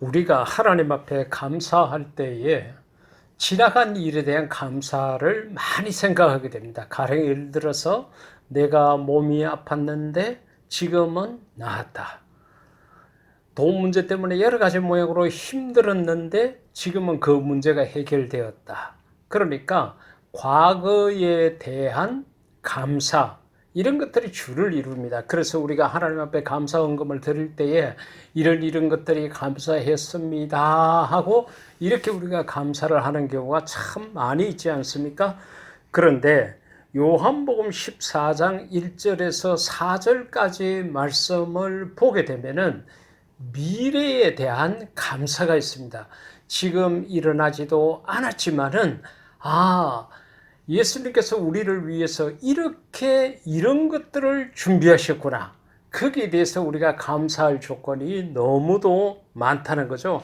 우리가 하나님 앞에 감사할 때에 지나간 일에 대한 감사를 많이 생각하게 됩니다. 가령 예를 들어서 내가 몸이 아팠는데 지금은 나았다. 돈 문제 때문에 여러 가지 모양으로 힘들었는데 지금은 그 문제가 해결되었다. 그러니까 과거에 대한 감사, 이런 것들이 주를 이룹니다. 그래서 우리가 하나님 앞에 감사 헌금을 드릴 때에 이런 이런 것들이 감사했습니다 하고 이렇게 우리가 감사를 하는 경우가 참 많이 있지 않습니까? 그런데 요한복음 14장 1절에서 4절까지 말씀을 보게 되면은 미래에 대한 감사가 있습니다. 지금 일어나지도 않았지만은 아 예수님께서 우리를 위해서 이렇게 이런 것들을 준비하셨구나. 거기에 대해서 우리가 감사할 조건이 너무도 많다는 거죠.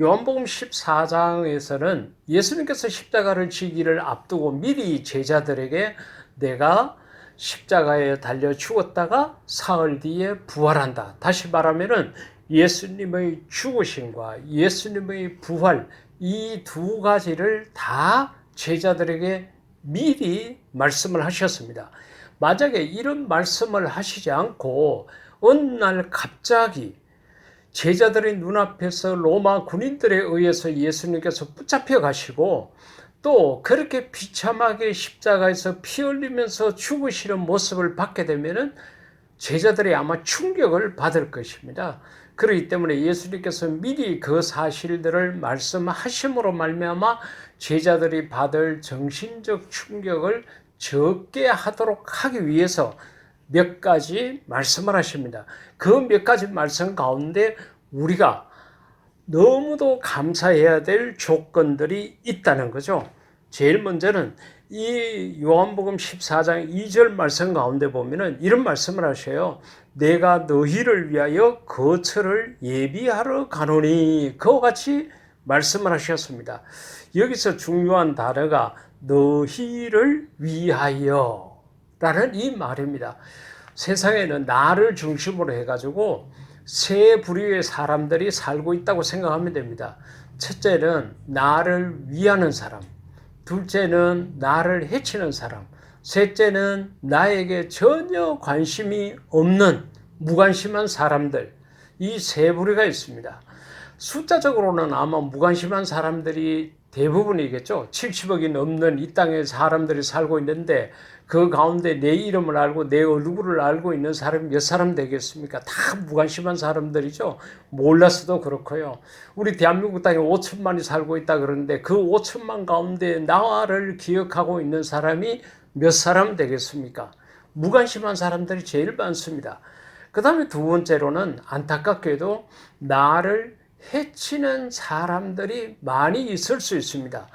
요한복음 14장에서는 예수님께서 십자가를 지기를 앞두고 미리 제자들에게 내가 십자가에 달려 죽었다가 사흘 뒤에 부활한다. 다시 말하면은 예수님의 죽으심과 예수님의 부활 이 두 가지를 다 제자들에게 미리 말씀을 하셨습니다. 만약에 이런 말씀을 하시지 않고 어느 날 갑자기 제자들의 눈앞에서 로마 군인들에 의해서 예수님께서 붙잡혀 가시고 또 그렇게 비참하게 십자가에서 피 흘리면서 죽으시는 모습을 받게 되면은 제자들이 아마 충격을 받을 것입니다. 그렇기 때문에 예수님께서 미리 그 사실들을 말씀하심으로 말미암아 제자들이 받을 정신적 충격을 적게 하도록 하기 위해서 몇 가지 말씀을 하십니다. 그 몇 가지 말씀 가운데 우리가 너무도 감사해야 될 조건들이 있다는 거죠. 제일 먼저는 이 요한복음 14장 2절 말씀 가운데 보면은 이런 말씀을 하셔요. 내가 너희를 위하여 거처를 예비하러 가노니 그와 같이 말씀을 하셨습니다. 여기서 중요한 단어가 너희를 위하여 라는 이 말입니다. 세상에는 나를 중심으로 해가지고 세 부류의 사람들이 살고 있다고 생각하면 됩니다. 첫째는 나를 위하는 사람, 둘째는 나를 해치는 사람, 셋째는 나에게 전혀 관심이 없는 무관심한 사람들, 이 세 부류가 있습니다. 숫자적으로는 아마 무관심한 사람들이 대부분이겠죠. 70억이 넘는 이 땅에 사람들이 살고 있는데 그 가운데 내 이름을 알고 내 얼굴을 알고 있는 사람이 몇 사람 되겠습니까? 다 무관심한 사람들이죠. 몰랐어도 그렇고요. 우리 대한민국 땅에 5천만이 살고 있다 그러는데 그 5천만 가운데 나를 기억하고 있는 사람이 몇 사람 되겠습니까? 무관심한 사람들이 제일 많습니다. 그 다음에 두 번째로는 안타깝게도 나를 해치는 사람들이 많이 있을 수 있습니다.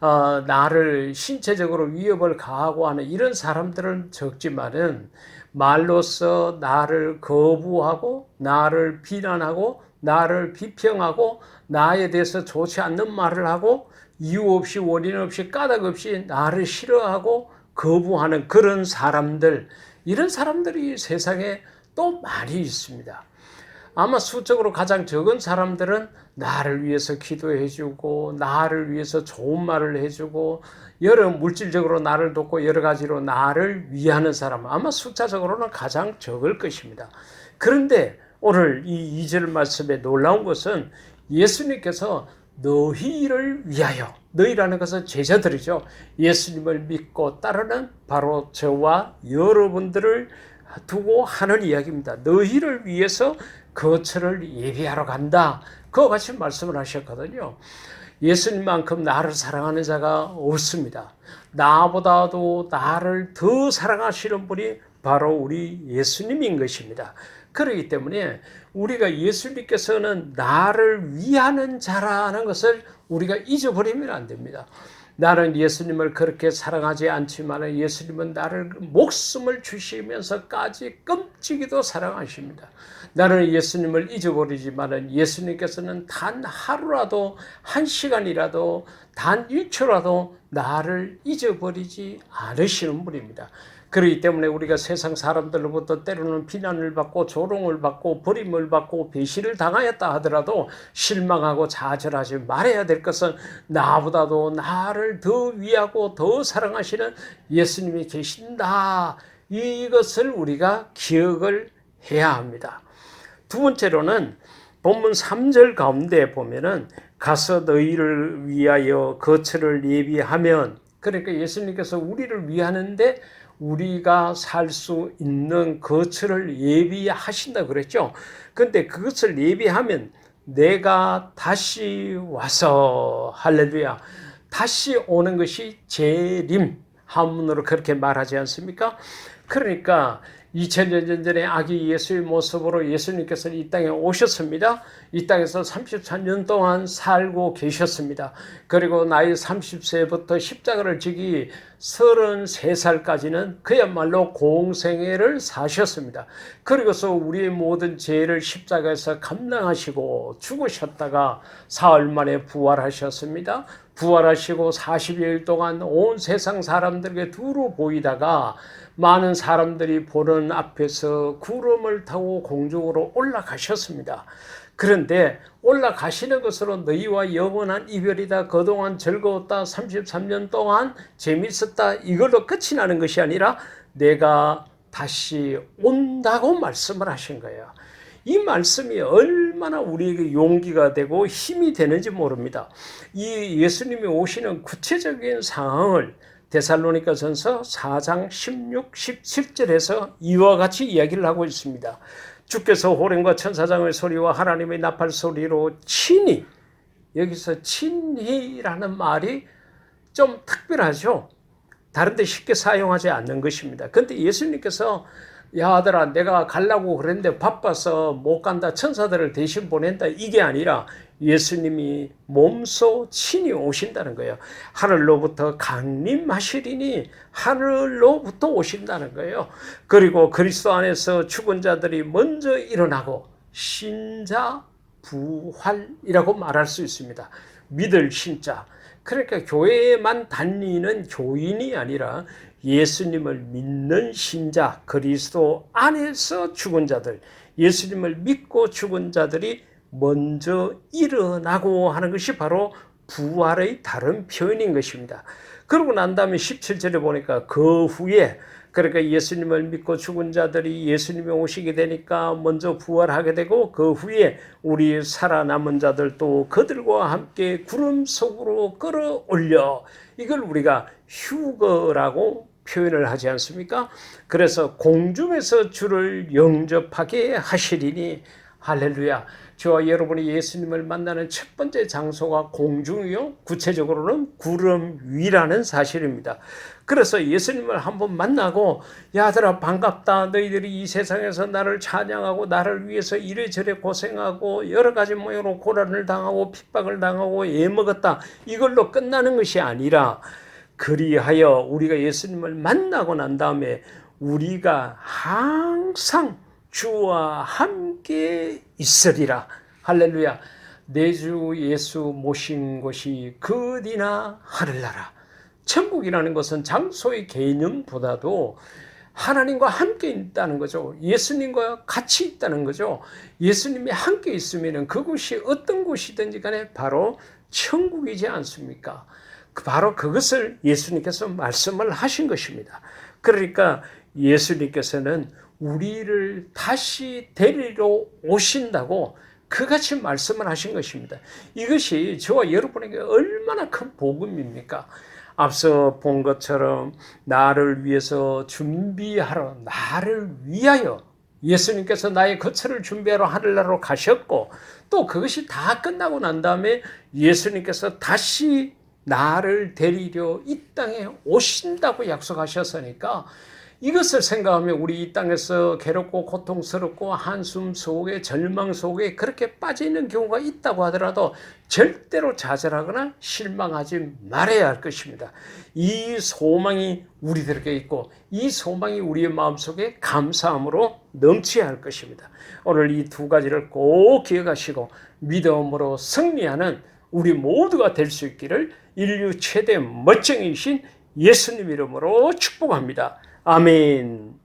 어, 나를 신체적으로 위협을 가하고 하는 이런 사람들은 적지만은 말로써 나를 거부하고 나를 비난하고 나를 비평하고 나에 대해서 좋지 않는 말을 하고 이유 없이 원인 없이 까닭 없이 나를 싫어하고 거부하는 그런 사람들 이런 사람들이 세상에 또 많이 있습니다. 아마 수적으로 가장 적은 사람들은 나를 위해서 기도해주고, 나를 위해서 좋은 말을 해주고, 여러 물질적으로 나를 돕고 여러 가지로 나를 위하는 사람, 아마 숫자적으로는 가장 적을 것입니다. 그런데 오늘 이 2절 말씀에 놀라운 것은 예수님께서 너희를 위하여, 너희라는 것은 제자들이죠. 예수님을 믿고 따르는 바로 저와 여러분들을 두고 하는 이야기입니다. 너희를 위해서 거처를 예비하러 간다. 그와 같이 말씀을 하셨거든요. 예수님만큼 나를 사랑하는 자가 없습니다. 나보다도 나를 더 사랑하시는 분이 바로 우리 예수님인 것입니다. 그렇기 때문에 우리가 예수님께서는 나를 위하는 자라는 것을 우리가 잊어버리면 안 됩니다. 나는 예수님을 그렇게 사랑하지 않지만 예수님은 나를 목숨을 주시면서까지 끔찍이도 사랑하십니다. 나는 예수님을 잊어버리지만 예수님께서는 단 하루라도 한 시간이라도 단 1초라도 나를 잊어버리지 않으시는 분입니다. 그렇기 때문에 우리가 세상 사람들로부터 때로는 비난을 받고 조롱을 받고 버림을 받고 배신을 당하였다 하더라도 실망하고 좌절하지 말아야 될 것은 나보다도 나를 더 위하고 더 사랑하시는 예수님이 계신다. 이것을 우리가 기억을 해야 합니다. 두 번째로는 본문 3절 가운데 보면은 가서 너희를 위하여 거처를 예비하면 그러니까 예수님께서 우리를 위하는데 우리가 살 수 있는 거처를 예비하신다 그랬죠. 근데 그것을 예비하면 내가 다시 와서 할렐루야 다시 오는 것이 재림 한문으로 그렇게 말하지 않습니까? 그러니까 2000년 전에 아기 예수의 모습으로 예수님께서 이 땅에 오셨습니다. 이 땅에서 33년 동안 살고 계셨습니다. 그리고 나이 30세부터 십자가를 지기 33살까지는 그야말로 공생애를 사셨습니다. 그리고서 우리의 모든 죄를 십자가에서 감당하시고 죽으셨다가 사흘 만에 부활하셨습니다. 부활하시고 40일 동안 온 세상 사람들에게 두루 보이다가 많은 사람들이 보는 앞에서 구름을 타고 공중으로 올라가셨습니다. 그런데 올라가시는 것으로 너희와 영원한 이별이다. 그동안 즐거웠다. 33년 동안 재밌었다. 이걸로 끝이 나는 것이 아니라 내가 다시 온다고 말씀을 하신 거예요. 이 말씀이 얼마나 우리에게 용기가 되고 힘이 되는지 모릅니다. 이 예수님이 오시는 구체적인 상황을 데살로니가 전서 4장 16, 17절에서 이와 같이 이야기를 하고 있습니다. 주께서 호령과 천사장의 소리와 하나님의 나팔 소리로 친히 여기서 친히라는 말이 좀 특별하죠. 다른데 쉽게 사용하지 않는 것입니다. 근데 예수님께서 야 아들아 내가 갈라고 그랬는데 바빠서 못 간다 천사들을 대신 보낸다 이게 아니라 예수님이 몸소 친히 오신다는 거예요. 하늘로부터 강림하시리니 하늘로부터 오신다는 거예요. 그리고 그리스도 안에서 죽은 자들이 먼저 일어나고 신자 부활이라고 말할 수 있습니다. 믿을 신자. 그러니까 교회에만 다니는 교인이 아니라 예수님을 믿는 신자, 그리스도 안에서 죽은 자들, 예수님을 믿고 죽은 자들이 먼저 일어나고 하는 것이 바로 부활의 다른 표현인 것입니다. 그러고 난 다음에 17절에 보니까 그 후에 그러니까 예수님을 믿고 죽은 자들이 예수님이 오시게 되니까 먼저 부활하게 되고 그 후에 우리 살아남은 자들도 그들과 함께 구름 속으로 끌어올려 이걸 우리가 휴거라고 표현을 하지 않습니까? 그래서 공중에서 주를 영접하게 하시리니 할렐루야. 저와 여러분이 예수님을 만나는 첫 번째 장소가 공중이요. 구체적으로는 구름 위라는 사실입니다. 그래서 예수님을 한번 만나고 야들아 반갑다. 너희들이 이 세상에서 나를 찬양하고 나를 위해서 이래저래 고생하고 여러 가지 모양으로 고난을 당하고 핍박을 당하고 애먹었다. 이걸로 끝나는 것이 아니라 그리하여 우리가 예수님을 만나고 난 다음에 우리가 항상 주와 함께 있으리라. 할렐루야. 내 주 예수 모신 곳이 그 어디나 하늘나라. 천국이라는 것은 장소의 개념보다도 하나님과 함께 있다는 거죠. 예수님과 같이 있다는 거죠. 예수님이 함께 있으면 그곳이 어떤 곳이든지 간에 바로 천국이지 않습니까? 그 바로 그것을 예수님께서 말씀을 하신 것입니다. 그러니까 예수님께서는 우리를 다시 데리러 오신다고 그같이 말씀을 하신 것입니다. 이것이 저와 여러분에게 얼마나 큰 복음입니까? 앞서 본 것처럼 나를 위해서 준비하러 나를 위하여 예수님께서 나의 거처를 준비하러 하늘나라로 가셨고 또 그것이 다 끝나고 난 다음에 예수님께서 다시 나를 데리려 이 땅에 오신다고 약속하셨으니까 이것을 생각하면 우리 이 땅에서 괴롭고 고통스럽고 한숨 속에 절망 속에 그렇게 빠져 있는 경우가 있다고 하더라도 절대로 좌절하거나 실망하지 말아야 할 것입니다. 이 소망이 우리들에게 있고 이 소망이 우리의 마음속에 감사함으로 넘쳐야 할 것입니다. 오늘 이 두 가지를 꼭 기억하시고 믿음으로 승리하는 우리 모두가 될 수 있기를 인류 최대 멋쟁이신 예수님 이름으로 축복합니다. 아멘.